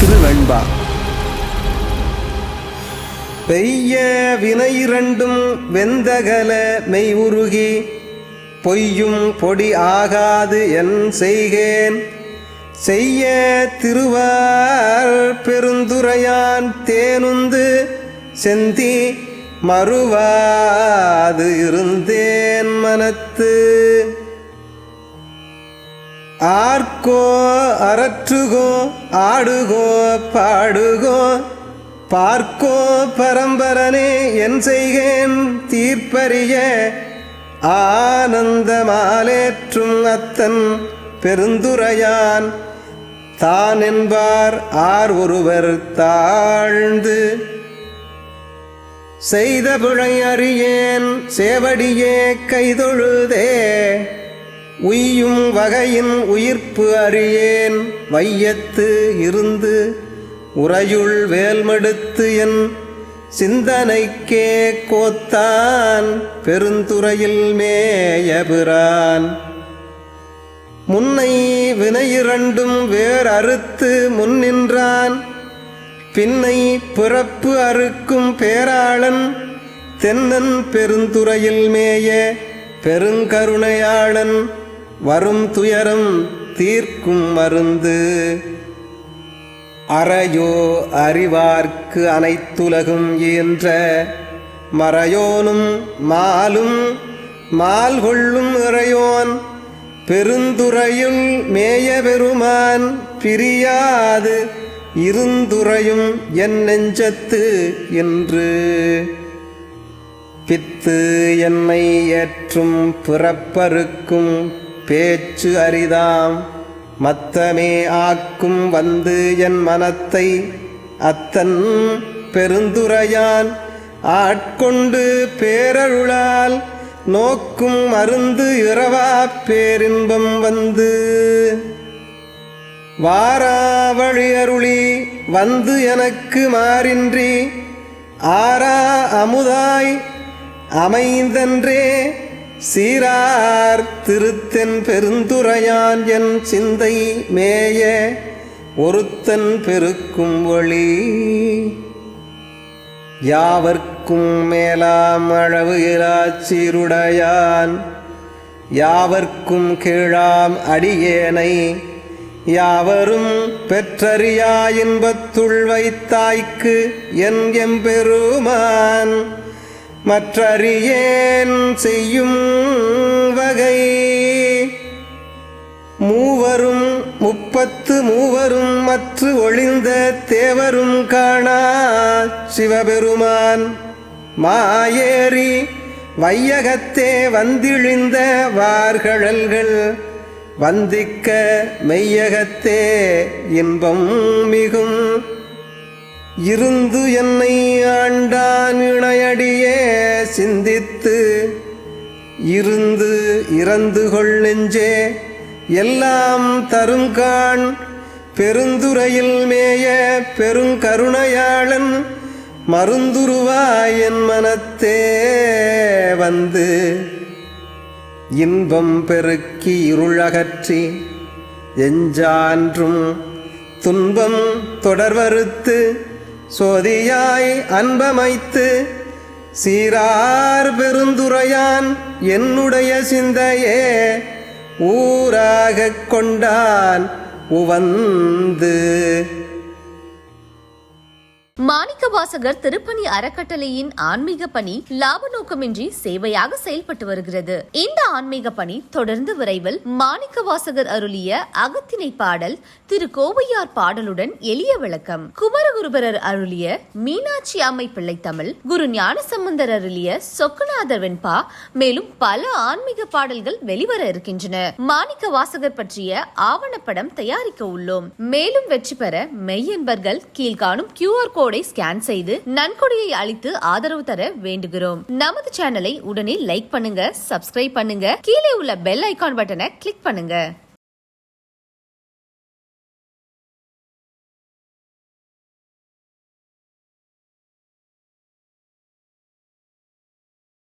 திருவெண்பா. பெய்ய வினை இரண்டும் வெந்தகல மெய் உருகி பொய்யும் பொடி ஆகாது என் செய்கேன். செய்ய திருவார் பெருந்துரையான் தேனுந்து செந்தி மறுவாது இருந்தேன் மனத்து. ஆர்க்கோ அரற்றுகோ ஆடுகோ பாடுகோ பார்க்கோ பரம்பரனே என் செய்கேன் தீர்ப்பறிய ஆனந்தமாலேற்றும் அத்தன் பெருந்துரையான். தான் என்பார் ஆர் ஒருவர் தாழ்ந்து செய்த பிழை அறியேன் சேவடியே கைதொழுதே. உய்யும் வகையின் உயிர்ப்பு அறியேன் வையத்து இருந்து உறையுள் வேல்மடுத்து என் சிந்தனைக்கே கோத்தான் பெருந்துறையில் மேயபிரான் முன்னை வினையிரண்டும் வேர் அறுத்து முன்னின்றான். பின்னை பிறப்பு அறுக்கும் பேராளன் தென்னன் பெருந்துறையில் மேய பெருங்கருணையாளன். வரும் துயரம் தீர்க்கும் மருந்து. அறையோ அறிவார்க்கு அனைத்துலகும் ஈன்ற மறையோனும் மாலும் மால் கொள்ளும் இறையோன் பெருந்துறையுள் மேய பெருமான் பிரியாது இருந்துறையும் என் நெஞ்சத்து என்று. பித்து என்னை ஏற்றும் பிறப்பறுக்கும் பேச்சு அரிதாம். மத்தமே ஆக்கும் வந்து என் மனத்தை அத்தன் பெருந்துரையான். ஆட்கொண்டு பேரருளால் நோக்கும் மருந்து இரவா பேரின்பம் வந்து. வாராவழி அருளி வந்து எனக்கு மாறின்றி. ஆரா அமுதாய் அமைந்தன்றே சீரார் திருத்தென் பெருந்துரையான் என் சிந்தை மேய ஒருத்தன் பெருக்கும் ஒளி. யாவர்க்கும் மேலாம் அளவு இராச்சிருடையான் யாவர்க்கும் கீழாம் அடியேனை. யாவரும் பெற்றறியா இன்பத்துள் வைத்தாய்க்கு என் எம்பெருமான். மற்றறியேன் செய்யும் வகை. மூவரும் முப்பத்து மூவரும் மற்ற ஒளிந்த தேவரும் காணா சிவபெருமான். மாயேறி வையகத்தே வந்திழிந்த வார்கழல்கள் வந்திக்க மெய்யகத்தே இன்பம் மிகும். இருந்து என்னை ஆண்டான் இணையடியே சிந்தித்து இருந்து இறந்து கொள் நெஞ்சே எல்லாம் தருங்கான் பெருந்துறையில் மேய பெருங்கருணையாளன் மருந்துருவாய் என் மனத்தே வந்து. இன்பம் பெருக்கி இருளகற்றி எஞ்சான்றும் துன்பம் தொடர்வறுத்து சோதியாய் அன்பமைத்து சீரார் பெருந்துரையான் என்னுடைய சிந்தையே ஊராகக் கொண்டான் உவந்து. மாணிக்கவாசகர் திருப்பணி அறக்கட்டளையின் ஆன்மீக பணி லாப நோக்கமின்றி சேவையாக செயல்பட்டு வருகிறது. இந்த ஆன்மீக பணி தொடர்ந்து விரைவில் மாணிக்கவாசகர் அருளிய அகத்திணை பாடல் திரு கோவையார் பாடலுடன் எளிய விளக்கம். குமரகுருபரர் அருளிய மீனாட்சி அம்மை பிள்ளை தமிழ் குரு ஞானசம்பந்தர் அருளிய சொக்கநாதர் வெண்பா மேலும் பல ஆன்மீக பாடல்கள் வெளிவர இருக்கின்றன. மாணிக்க வாசகர் பற்றிய ஆவணப்படம் தயாரிக்க உள்ளோம். மேலும் வெற்றி பெற மெய்யன்பர்கள் கீழ்காணும் கியூஆர் கோட் ஸ்கேன் செய்து நன்கொடையை அளித்து ஆதரவு தர வேண்டுகிறோம். நமது சேனலை உடனே லைக் பண்ணுங்க சப்ஸ்கிரைப் பண்ணுங்க கீழே உள்ள பெல் ஐகான் பட்டனை கிளிக் பண்ணுங்க.